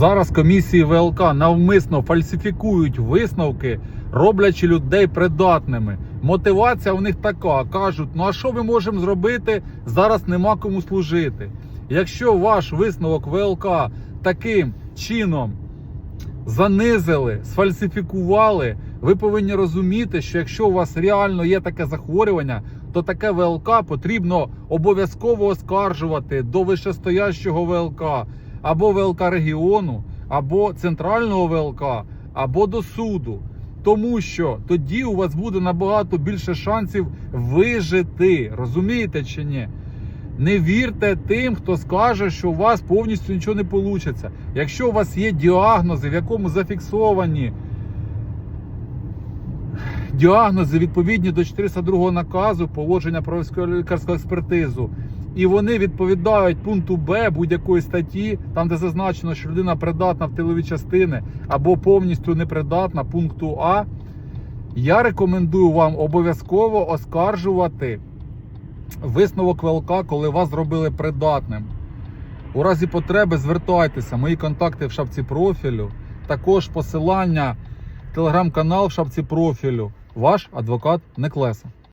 Зараз комісії ВЛК навмисно фальсифікують висновки, роблячи людей придатними. Мотивація у них така: кажуть: ну а що ми можемо зробити? Зараз нема кому служити. Якщо ваш висновок ВЛК таким чином занизили, сфальсифікували, ви повинні розуміти, що якщо у вас реально є таке захворювання, то таке ВЛК потрібно обов'язково оскаржувати до вищестоящого ВЛК або ВЛК регіону, або центрального ВЛК, або до суду. Тому що тоді у вас буде набагато більше шансів вижити. Розумієте чи ні? Не вірте тим, хто скаже, що у вас повністю нічого не вийде. Якщо у вас є діагнози, в якому зафіксовані діагнози відповідні до 402 наказу положення про військово-лікарську експертизу, і вони відповідають пункту Б будь-якої статті, там де зазначено, що людина придатна в тилові частини або повністю непридатна пункту А, я рекомендую вам обов'язково оскаржувати висновок ВЛК, коли вас зробили придатним. У разі потреби звертайтеся. Мої контакти в шапці профілю. Також посилання телеграм-канал в шапці профілю. Ваш адвокат Неклеса.